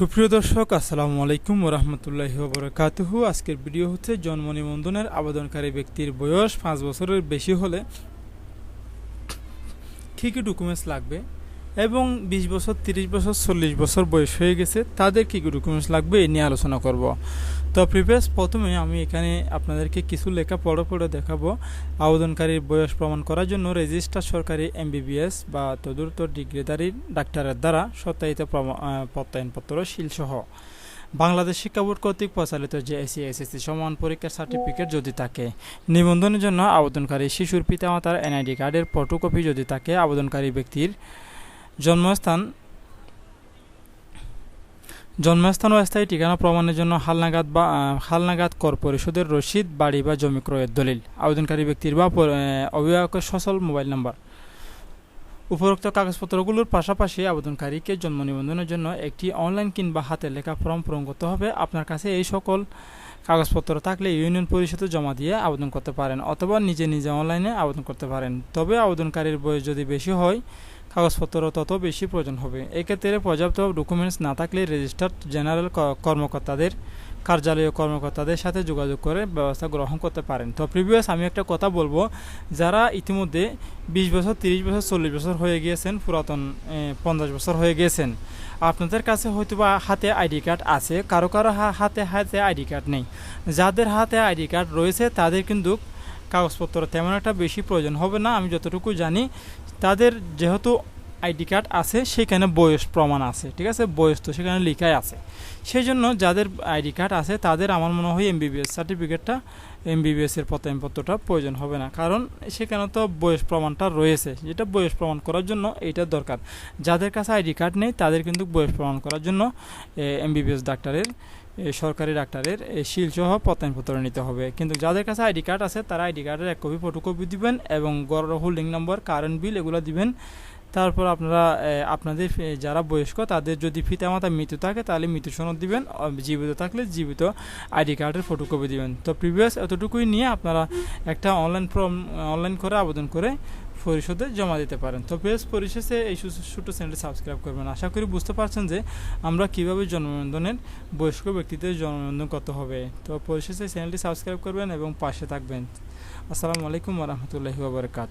সুপ্রিয় দর্শক, আসসালামু আলাইকুম রহমতুল্লাহ ওবরাকাতুহু। আজকের ভিডিও হচ্ছে জন্ম নিবন্ধনের আবেদনকারী ব্যক্তির বয়স পাঁচ বছরের বেশি হলে কী কী ডকুমেন্টস লাগবে এবং বিশ বছর, তিরিশ বছর, চল্লিশ বছর বয়স হয়ে গেছে, তাদের কী কী ডকুমেন্টস লাগবে এ নিয়ে আলোচনা করব। তো প্রিভিয়াস প্রথমে আমি এখানে আপনাদেরকে কিছু লেখা পড়ে পড়ে দেখাবো। আবেদনকারীর বয়স প্রমাণ করার জন্য রেজিস্টার সরকারি এমবিবিএস বা তদুত্তর ডিগ্রিধারী ডাক্তারের দ্বারা সত্যায়িত প্রত্যয়নপত্র, শিলসহ। বাংলাদেশ শিক্ষা বোর্ড কর্তৃক পরিচালিত যে এসি এসএসসি সমান পরীক্ষার সার্টিফিকেট যদি থাকে, নিবন্ধনের জন্য আবেদনকারী শিশুর পিতামাতার এনআইডি কার্ডের ফটোকপি যদি থাকে, আবেদনকারী ব্যক্তির জন্মস্থান জন্মস্থান ও স্থায়ী ঠিকানা প্রমাণের জন্য হালনাগাদ বা হালনাগাদ কর পরিশোধের রসিদ, বাড়ি বা জমি ক্রয়ের দলিল। আবেদনকারী ব্যক্তির বা অভিভাবকের সচল মোবাইল নাম্বার। উপরোক্ত কাগজপত্রগুলোর পাশাপাশি আবেদনকারীকে জন্ম নিবন্ধনের জন্য একটি অনলাইন কিংবা হাতে লেখা ফর্ম পূরণ করতে হবে। আপনার কাছে এই সকল কাগজপত্র থাকলে ইউনিয়ন পরিষদে জমা দিয়ে আবেদন করতে পারেন অথবা নিজে নিজে অনলাইনে আবেদন করতে পারেন। তবে আবেদনকারীর বয়স যদি বেশি হয়, কাগজপত্র তত বেশি প্রয়োজন হবে। এক্ষেত্রে পর্যাপ্ত ডকুমেন্টস না থাকলে রেজিস্টার্ড জেনারেল কর্মকর্তাদের কার্যালয় কর্মকর্তাদের সাথে যোগাযোগ করে ব্যবস্থা গ্রহণ করতে পারেন। তো প্রিভিয়াস আমি একটা কথা বলব, যারা ইতিমধ্যে বিশ বছর, তিরিশ বছর, চল্লিশ বছর হয়ে গিয়েছেন, পুরাতন পঞ্চাশ বছর হয়ে গিয়েছেন, আপনাদের কাছে হয়তো বা হাতে আইডি কার্ড আছে, কারও কারও হাতে হাতে আইডি কার্ড নেই। যাদের হাতে আইডি কার্ড রয়েছে, তাদের কিন্তু কাগজপত্র তেমন একটা বেশি প্রয়োজন হবে না, আমি যতটুকু জানি। তাদের যেহেতু আইডি কার্ড আছে, সেখানে বয়স প্রমাণ আছে, ঠিক আছে? বয়স তো সেখানে লেখাই আছে। সেই জন্য যাদের আইডি কার্ড আছে, তাদের আমার মনে হয় এমবিবিএস সার্টিফিকেটটা এমবিবিএস এর প্রত্যয়নপত্রটা প্রয়োজন হবে না। কারণ সেখানে তো বয়স প্রমাণটা রয়েছে। যেটা বয়স প্রমাণ করার জন্য এইটা দরকার। যাদের কাছে আইডি কার্ড নেই, তাদের কিন্তু বয়স প্রমাণ করার জন্য এমবিবিএস ডাক্তারের সরকারি ডাক্তারের শিলসহ প্রত্যয়নপত্র নিতে হবে। কিন্তু যাদের কাছে আইডি কার্ড আছে, তারা আইডি কার্ডের এক কপি, ফটোকপি দিবেন এবং গড় হোল্ডিং নম্বর কারেন্ট বিল এগুলো দিবেন। তারপর আপনারা আপনাদের যারা বয়স্ক, তাদের যদি পিতামাতা মৃত্যু থাকে, তাহলে মৃত্যু সনদ দিবেন জীবিত থাকলে জীবিত আইডি কার্ডের ফটোকপি দিবেন। তো প্রিভিয়াস এতটুকুই নিয়ে আপনারা একটা অনলাইন ফর্ম অনলাইন করে আবেদন করে পরিশোধে জমা দিতে পারেন। তো প্রেস পরিশেষে এই ছোট্ট চ্যানেলটি সাবস্ক্রাইব করবেন। আশা করি বুঝতে পারছেন যে আমরা কীভাবে জন্মনিবন্ধনের বয়স্ক ব্যক্তিদের জন্মনিবন্ধন করতে হবে। তো পরিশেষে চ্যানেলটি সাবস্ক্রাইব করবেন এবং পাশে থাকবেন। আসসালামু আলাইকুম রহমতুল্লাহি বাবরকাত